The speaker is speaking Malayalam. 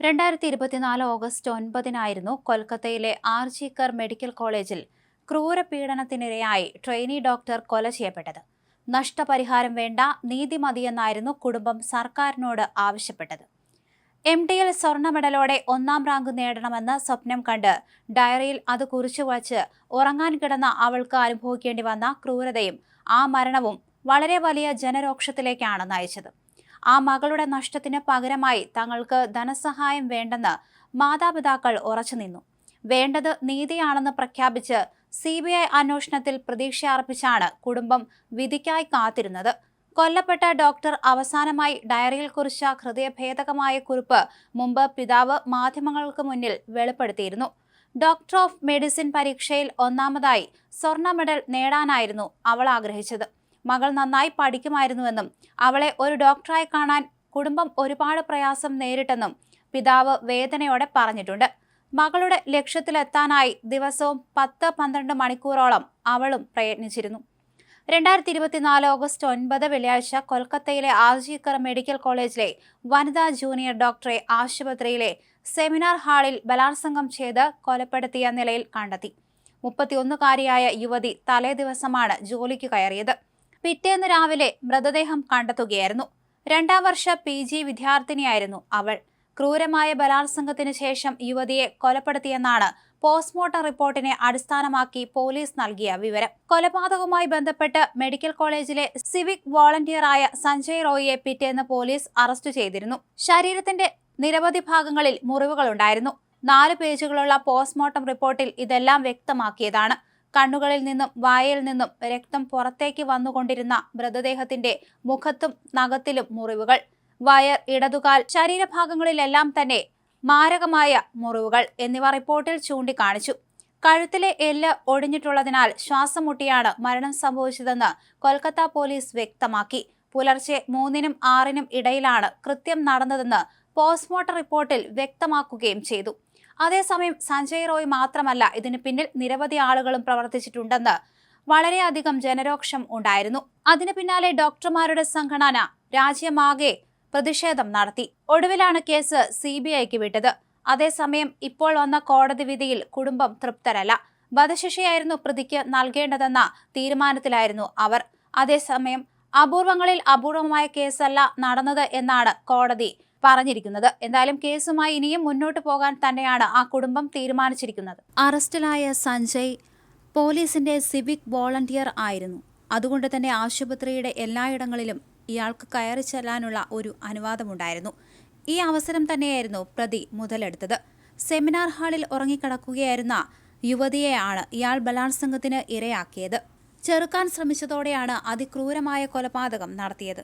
രണ്ടായിരത്തി ഇരുപത്തിനാല് ഓഗസ്റ്റ് ഒൻപതിനായിരുന്നു കൊൽക്കത്തയിലെ ആർജിക്കർ മെഡിക്കൽ കോളേജിൽ ക്രൂരപീഡനത്തിനിരയായി ട്രെയിനി ഡോക്ടർ കൊല ചെയ്യപ്പെട്ടത്. നഷ്ടപരിഹാരം വേണ്ട നീതി മതിയെന്നായിരുന്നു കുടുംബം സർക്കാരിനോട് ആവശ്യപ്പെട്ടത്. എം ഡിയിൽ സ്വർണ മെഡലോടെ ഒന്നാം റാങ്ക് നേടണമെന്ന് സ്വപ്നം കണ്ട് ഡയറിയിൽ അത് കുറിച്ചു വച്ച് ഉറങ്ങാൻ കിടന്ന അവൾക്ക് അനുഭവിക്കേണ്ടി വന്ന ക്രൂരതയും ആ മരണവും വളരെ വലിയ ജനരോക്ഷത്തിലേക്കാണ് നയിച്ചത്. ആ മകളുടെ നഷ്ടത്തിന് പകരമായി തങ്ങൾക്ക് ധനസഹായം വേണ്ടെന്ന് മാതാപിതാക്കൾ ഉറച്ചുനിന്നു വേണ്ടത് നീതിയാണെന്ന് പ്രഖ്യാപിച്ച് സി ബി ഐ അന്വേഷണത്തിൽ പ്രതീക്ഷ അർപ്പിച്ചാണ് കുടുംബം വിധിക്കായി കാത്തിരുന്നത്. കൊല്ലപ്പെട്ട ഡോക്ടർ അവസാനമായി ഡയറിയിൽ കുറിച്ച ഹൃദയഭേദകമായ കുറിപ്പ് മുമ്പ് പിതാവ് മാധ്യമങ്ങൾക്ക് മുന്നിൽ വെളിപ്പെടുത്തിയിരുന്നു. ഡോക്ടർ ഓഫ് മെഡിസിൻ പരീക്ഷയിൽ ഒന്നാമതായി സ്വർണ മെഡൽ നേടാനായിരുന്നു അവൾ ആഗ്രഹിച്ചത്. മകൾ നന്നായി പഠിക്കുമായിരുന്നുവെന്നും അവളെ ഒരു ഡോക്ടറായി കാണാൻ കുടുംബം ഒരുപാട് പ്രയാസം നേരിട്ടെന്നും പിതാവ് വേദനയോടെ പറഞ്ഞിട്ടുണ്ട്. മകളുടെ ലക്ഷ്യത്തിലെത്താനായി ദിവസവും പത്ത് പന്ത്രണ്ട് മണിക്കൂറോളം അവളും പ്രയത്നിച്ചിരുന്നു. രണ്ടായിരത്തി ഇരുപത്തിനാല് ഓഗസ്റ്റ് ഒൻപത് വെള്ളിയാഴ്ച കൊൽക്കത്തയിലെ ആർജിക്കർ മെഡിക്കൽ കോളേജിലെ വനിതാ ജൂനിയർ ഡോക്ടറെ ആശുപത്രിയിലെ സെമിനാർ ഹാളിൽ ബലാത്സംഗം ചെയ്ത് കൊലപ്പെടുത്തിയ നിലയിൽ കണ്ടെത്തി. മുപ്പത്തിയൊന്നുകാരിയായ യുവതി തലേ ദിവസമാണ് ജോലിക്ക് കയറിയത്. പിറ്റേന്ന് രാവിലെ മൃതദേഹം കണ്ടെത്തുകയായിരുന്നു. രണ്ടാം വർഷ പി ജി വിദ്യാർത്ഥിനിയായിരുന്നു അവൾ. ക്രൂരമായ ബലാത്സംഗത്തിന് ശേഷം യുവതിയെ കൊലപ്പെടുത്തിയെന്നാണ് പോസ്റ്റ്മോർട്ടം റിപ്പോർട്ടിനെ അടിസ്ഥാനമാക്കി പോലീസ് നൽകിയ വിവരം. കൊലപാതകവുമായി ബന്ധപ്പെട്ട് മെഡിക്കൽ കോളേജിലെ സിവിക് വോളണ്ടിയറായ സഞ്ജയ് റോയിയെ പിറ്റേന്ന് പോലീസ് അറസ്റ്റ് ചെയ്തിരുന്നു. ശരീരത്തിന്റെ നിരവധി ഭാഗങ്ങളിൽ മുറിവുകളുണ്ടായിരുന്നു. നാല് പേജുകളുള്ള പോസ്റ്റ്മോർട്ടം റിപ്പോർട്ടിൽ ഇതെല്ലാം വ്യക്തമാക്കിയതാണ്. കണ്ണുകളിൽ നിന്നും വായയിൽ നിന്നും രക്തം പുറത്തേക്ക് വന്നുകൊണ്ടിരുന്ന മൃതദേഹത്തിന്റെ മുഖത്തും നഖത്തിലും മുറിവുകൾ. വയർ ഇടതുകാൽ ശരീരഭാഗങ്ങളിലെല്ലാം തന്നെ മാരകമായ മുറിവുകൾ എന്നിവ റിപ്പോർട്ടിൽ ചൂണ്ടിക്കാണിച്ചു. കഴുത്തിലെ എല്ല് ഒടിഞ്ഞിട്ടുള്ളതിനാൽ ശ്വാസം മുട്ടിയാണ് മരണം സംഭവിച്ചതെന്ന് കൊൽക്കത്ത പോലീസ് വ്യക്തമാക്കി. പുലർച്ചെ മൂന്നിനും ആറിനും ഇടയിലാണ് കൃത്യം നടന്നതെന്ന് പോസ്റ്റ്മോർട്ടം റിപ്പോർട്ടിൽ വ്യക്തമാക്കുകയും ചെയ്തു. അതേസമയം സഞ്ജയ് റോയ് മാത്രമല്ല ഇതിന് പിന്നിൽ നിരവധി ആളുകളും പ്രവർത്തിച്ചിട്ടുണ്ടെന്ന് വളരെയധികം ജനരോക്ഷം ഉണ്ടായിരുന്നു. അതിന് പിന്നാലെ ഡോക്ടർമാരുടെ സംഘടന രാജ്യമാകെ പ്രതിഷേധം നടത്തി. ഒടുവിലാണ് കേസ് സി ബി ഐക്ക് വിട്ടത്. അതേസമയം ഇപ്പോൾ വന്ന കോടതി വിധിയിൽ കുടുംബം തൃപ്തരല്ല. വധശിക്ഷയായിരുന്നു പ്രതിക്ക് നൽകേണ്ടതെന്ന തീരുമാനത്തിലായിരുന്നു അവർ. അതേസമയം അപൂർവങ്ങളിൽ അപൂർവമായ കേസല്ല നടന്നത് എന്നാണ് കോടതി പറഞ്ഞിരിക്കുന്നത്. എന്തായാലും കേസുമായി ഇനിയും മുന്നോട്ട് പോകാൻ തന്നെയാണ് ആ കുടുംബം തീരുമാനിച്ചിരിക്കുന്നത്. അറസ്റ്റിലായ സഞ്ജയ് പോലീസിന്റെ സിവിക് വോളണ്ടിയർ ആയിരുന്നു. അതുകൊണ്ട് തന്നെ ആശുപത്രിയുടെ എല്ലായിടങ്ങളിലും ഇയാൾക്ക് കയറി ചെല്ലാനുള്ള ഒരു അനുവാദമുണ്ടായിരുന്നു. ഈ അവസരം തന്നെയായിരുന്നു പ്രതി മുതലെടുത്തത്. സെമിനാർ ഹാളിൽ ഉറങ്ങിക്കിടക്കുകയായിരുന്ന യുവതിയെയാണ് ഇയാൾ ബലാത്സംഗത്തിന് ഇരയാക്കിയത്. ചെറുക്കാൻ ശ്രമിച്ചതോടെയാണ് അതിക്രൂരമായ കൊലപാതകം നടത്തിയത്.